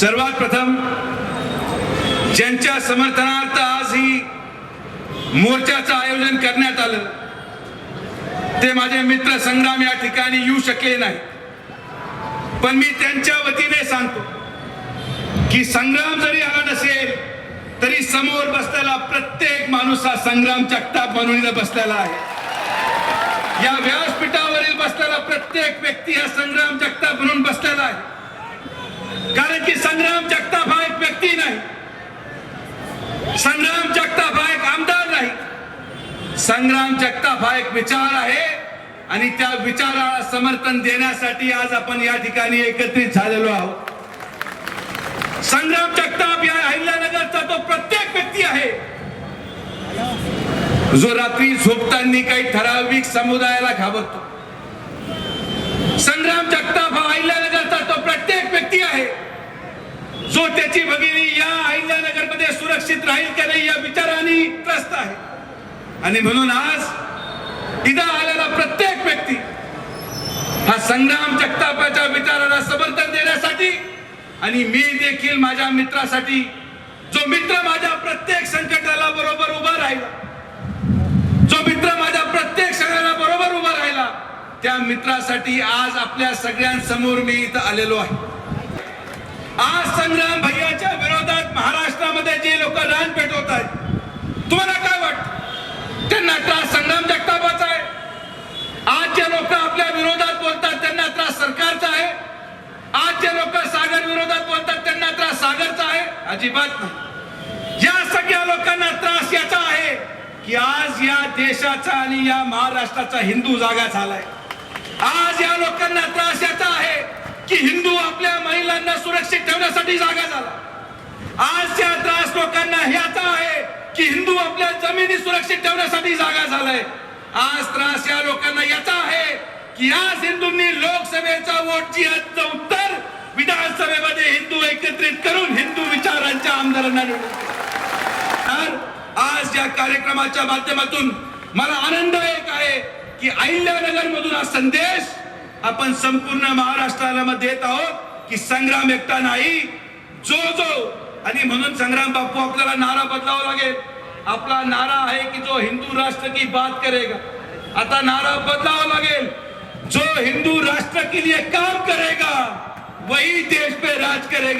सर्वात प्रथम ज्यांच्या समर्थनार्थ आज ही मोर्चाचं आयोजन करण्यात आलं ते माझे मित्र संग्राम या ठिकाणी येऊ शकले नाही पण मी त्यांच्या वतीने सांगतो की संग्राम जरी आला नसेल तरी समोर बसलेला प्रत्येक माणूस हा संग्राम जगताप म्हणून बसलेला आहे. या व्यासपीठावरील बसलेला प्रत्येक व्यक्ती हा संग्राम जगताप म्हणून बसलेला आहे. की संग्राम जगताप हा एक व्यक्ती नाही. संग्राम जगताप हा एक आमदार नाही. संग्राम जगताप हा एक विचार आहे आणि त्या विचाराला समर्थन देण्यासाठी आज आपण या ठिकाणी एकत्रित झालेलो आहोत. संग्राम जगताप या अहिल्यानगरचा तो प्रत्येक व्यक्ती आहे. जो रात्री झोपताना काही ठराविक समुदायाला घाबरतो संग्राम जगताप हा अहिल्यानगरचा तो प्रत्येक व्यक्ती आहे तो त्याची भगिनी या अहिल्यानगरमध्ये सुरक्षित राहील का नाही या विचाराने त्रस्त आहे. आणि म्हणून आज इथं आलेला प्रत्येक व्यक्ती हा संग्राम जगतापाच्या विचाराला समर्थन देण्यासाठी आणि मी देखील माझ्या मित्रासाठी जो मित्र माझ्या प्रत्येक संकटाला बरोबर उभा राहिला जो मित्र माझ्या प्रत्येक सगळ्याला बरोबर उभा राहिला त्या मित्रासाठी आज आपल्या सगळ्यांसमोर मी इथं आलेलो आहे. आज संग्राम भैयाच्या विरोधात महाराष्ट्रामध्ये जे लोक रान पेटवत आहेत तुम्हाला काय वाटत? त्यांना त्रास संग्राम जगतापाचा आहे. आज जे लोक आपल्या विरोधात बोलतात त्यांना त्रास सरकारचा आहे. आज जे लोक सागर विरोधात बोलतात त्यांना त्रास सागरचा आहे. अजिबात नाही. या सगळ्या लोकांना त्रास याचा आहे की आज या देशाचा आणि या महाराष्ट्राचा हिंदू जागा झालाय. आज या लोकांना त्रास याचा आहे की हिंदू आपल्या सुरक्षित ठेवण्यासाठी जागा झाला. आजच्या त्रास लोकांना ह्याचा आहे की हिंदू आपल्या जमिनी सुरक्षित ठेवण्यासाठी जागा झालाय. आज त्रास या लोकांना याचा आहे की आज हिंदूंनी लोकसभेचा वोट जिहादचं उत्तर विधानसभेमध्ये हिंदू एकत्रित करून हिंदू विचारांच्या आमदारांना निवडून तर आज या कार्यक्रमाच्या माध्यमातून मला आनंद एक आहे की अहिल्यानगर मधून हा संदेश आपण संपूर्ण महाराष्ट्राला मध्ये देत आहोत. की संग्राम एकटा नाही जो जो. आणि म्हणून संग्राम बापू आपल्याला नारा बदलावा लागेल. आपला नारा आहे की जो हिंदू राष्ट्र की बात करेगा. आता नारा बदलावा लागेल. जो हिंदू राष्ट्र के लिए काम करेगा वही देश पे राज करेगा.